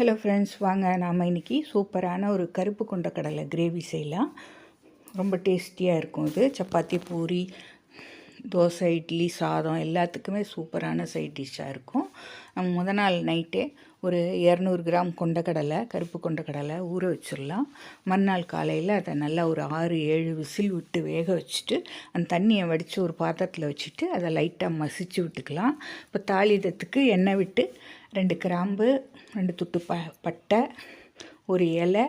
Hello friends வாங்க நாம் இன்றைக்கி சூப்பரான ஒரு கருப்பு கொண்ட கடலை கிரேவி செய்யலாம். ரொம்ப டேஸ்டியாக இருக்கும் இது. சப்பாத்தி பூரி தோசை இட்லி சாதம் எல்லாத்துக்குமே சூப்பரான சைட் டிஷ்ஷாக இருக்கும். முதல் முத நாள் நைட்டே ஒரு இரநூறு கிராம் கொண்டக்கடலை கருப்பு கொண்டக்கடலை ஊற வச்சிடலாம். மறுநாள் காலையில் அதை நல்லா ஒரு ஆறு ஏழு விசில் விட்டு வேக வச்சுட்டு அந்த தண்ணியை வடித்து ஒரு பாத்திரத்தில் வச்சுட்டு அதை லைட்டாக மசிச்சு விட்டுக்கலாம். இப்போ தாளிதத்துக்கு எண்ணெய் விட்டு ரெண்டு கிராம்பு ரெண்டு துட்டு ப பட்டை ஒரு இலை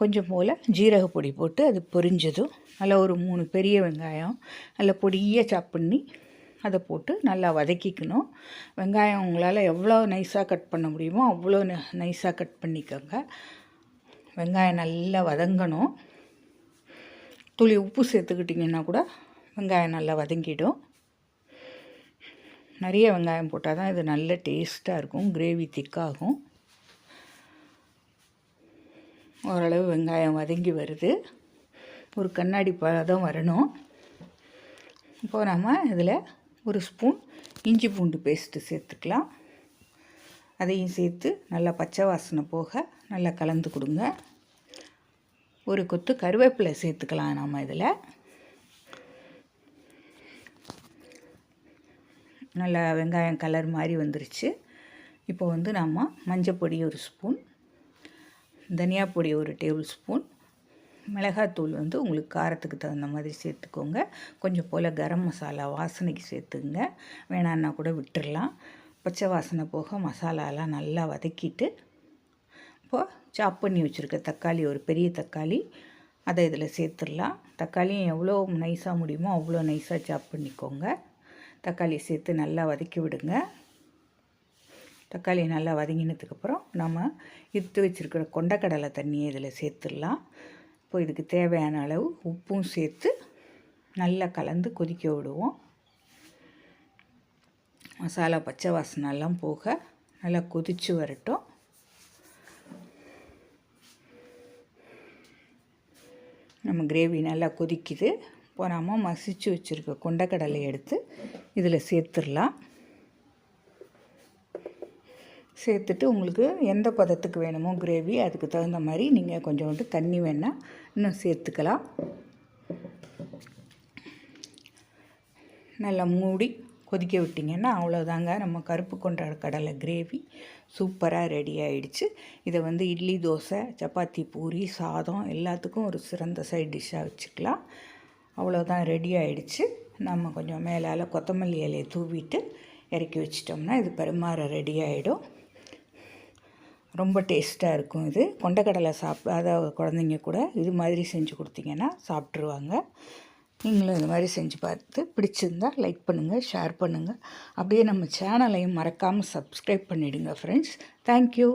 கொஞ்சம் போல் ஜீரக பொடி போட்டு அது பொரிஞ்சதும் நல்லா ஒரு மூணு பெரிய வெங்காயம் நல்லா பொடியாக சாப் பண்ணி அதை போட்டு நல்லா வதக்கிக்கணும். வெங்காயம் உங்களால் எவ்வளோ நைஸாக கட் பண்ண முடியுமோ அவ்வளோ நைஸாக கட் பண்ணிக்கோங்க. வெங்காயம் நல்லா வதங்கணும். துளி உப்பு சேர்த்துக்கிட்டிங்கன்னா கூட வெங்காயம் நல்லா வதங்கிடும். நிறைய வெங்காயம் போட்டால் தான் இது நல்ல டேஸ்ட்டாக இருக்கும் கிரேவி திக்காகும் ஓரளவு வெங்காயம் வதங்கி வருது. ஒரு கண்ணாடி பதம் வரணும். இப்போது நம்ம இதில் ஒரு ஸ்பூன் இஞ்சி பூண்டு பேஸ்ட்டு சேர்த்துக்கலாம். அதையும் சேர்த்து நல்லா பச்சை வாசனை போக நல்லா கலந்து கொடுங்க. ஒரு கொத்து கருவேப்பிலை சேர்த்துக்கலாம் நம்ம இதில். நல்லா வெங்காயம் கலர் மாதிரி வந்துருச்சு. இப்போ வந்து நம்ம மஞ்சப்பொடி ஒரு ஸ்பூன் தனியா பொடி ஒரு டேபிள் ஸ்பூன் மிளகாத்தூள் வந்து உங்களுக்கு காரத்துக்கு தகுந்த மாதிரி சேர்த்துக்கோங்க. கொஞ்சம் போல் கரம் மசாலா வாசனைக்கு சேர்த்துங்க. வேணான்னா கூட விட்டுடலாம் பச்சை வாசனை போக மசாலாலாம் நல்லா வதக்கிட்டு இப்போது சாப் பண்ணி வச்சுருக்க தக்காளி ஒரு பெரிய தக்காளி அதை இதில் சேர்த்துடலாம். தக்காளியும் எவ்வளோ நைஸாக முடியுமோ அவ்வளோ நைஸாக சாப் பண்ணிக்கோங்க. தக்காளி சேர்த்து நல்லா வதக்கி விடுங்க. தக்காளி நல்லா வதங்கினதுக்கப்புறம் நம்ம எடுத்து வச்சுருக்கிற கொண்டக்கடலை தண்ணியை இதில் சேர்த்துடலாம். இப்போ இதுக்கு தேவையான அளவு உப்பும் சேர்த்து நல்லா கலந்து கொதிக்க விடுவோம். மசாலா பச்சை வாசனெல்லாம் போக நல்லா கொதித்து வரட்டும். நம்ம கிரேவி நல்லா கொதிக்குது. இப்போ நம்ம மசிச்சு வச்சுருக்க கொண்டக்கடலை எடுத்து இதில் சேர்த்துடலாம். சேர்த்துட்டு உங்களுக்கு எந்த பதத்துக்கு வேணுமோ கிரேவி அதுக்கு தகுந்த மாதிரி நீங்கள் கொஞ்சோண்டு தண்ணி வேணால் இன்னும் சேர்த்துக்கலாம். நல்லா மூடி கொதிக்க விட்டிங்கன்னா அவ்வளோதாங்க நம்ம கருப்பு கொண்ட கடலை கிரேவி சூப்பராக ரெடி ஆகிடுச்சு இதை வந்து இட்லி தோசை சப்பாத்தி பூரி சாதம் எல்லாத்துக்கும் ஒரு சிறந்த சைட் டிஷ்ஷாக வச்சுக்கலாம். அவ்வளோதான் ரெடி ஆகிடுச்சு நம்ம கொஞ்சம் மேலால் கொத்தமல்லி இலையை தூவிட்டு இறக்கி வச்சிட்டோம்னா இது பரிமாற ரெடி ஆகிடும் ரொம்ப டேஸ்ட்டாக இருக்கும் இது. கொண்டக்கடலை சாப்பிடாத குழந்தைங்க கூட இது மாதிரி செஞ்சு கொடுத்தீங்கன்னா சாப்பிட்ருவாங்க நீங்களும் இது மாதிரி செஞ்சு பார்த்து பிடிச்சிருந்தால் லைக் பண்ணுங்கள் ஷேர் பண்ணுங்கள் அப்படியே நம்ம சேனலையும் மறக்காமல் சப்ஸ்கிரைப் பண்ணிவிடுங்க ஃப்ரெண்ட்ஸ் தேங்க்யூ